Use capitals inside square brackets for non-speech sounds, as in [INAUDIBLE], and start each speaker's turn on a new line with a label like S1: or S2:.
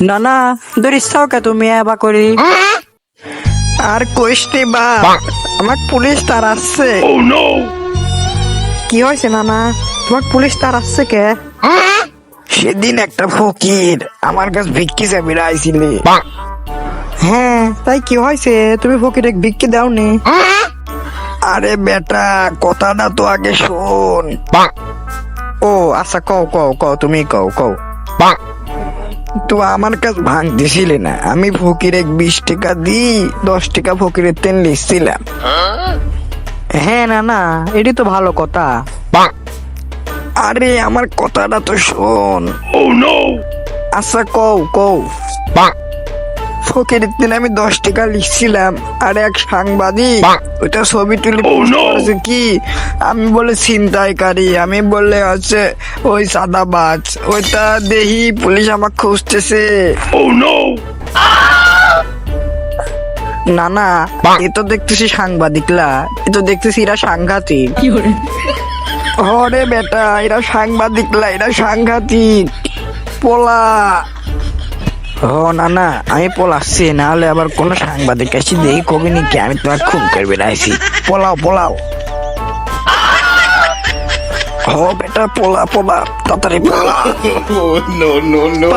S1: না না ধরিস কে তুমি এবা করি। আর কইস বা আমার পুলিশ তার আসছে কি হয়েছে নানা তোমার পুলিশ তার আসছে কে? সেদিন একটা ফকির আমার কাছে ভিক্ষি চাবি আইছিলে হ্যাঁ তাই কি হয়েছে তুমি ফকিরে ভিক্ষি দাওনি? আরে বেটা কথাটা তো আগে শোন। ও আচ্ছা কও কও কও তুমি কও কও। তো আমার কাজ ভাঙ দিছিলে না। আমি ফকির এক বিশ টাকা দি দশ টাকা ফকিরের তেল নিচ্ছিলাম হ্যাঁ না না এটি তো ভালো কথা। আরে আমার কথাটা তো শোন। আচ্ছা কও কও। ফকিরের দিন আমি দশ টাকা লিখছিলাম আর এক সাংবাদিক ওইটা ছবি তুলে করেছে কি? আমি বলে ছিনতাইকারী আমি বললে হচ্ছে ওই ওইটা দেখি পুলিশ আমাকে খুঁজতেছে। না না এ তো দেখতেছি সাংবাদিকলা এ তো দেখতেছি এরা সাংঘাতিক। হরে বেটা এরা সাংবাদিকলা এরা সাংঘাতিক। পোলা। ও না না আমি পলাচ্ছি না হলে আবার কোন সাংবাদিক এসে দেখি কবি নাকি আমি তোমার খুন করবে রাইছি পোলাও পোলাও। ও বেটা পোলা পোলা তাড়াতাড়ি পোলা। [LAUGHS]
S2: No no
S1: no.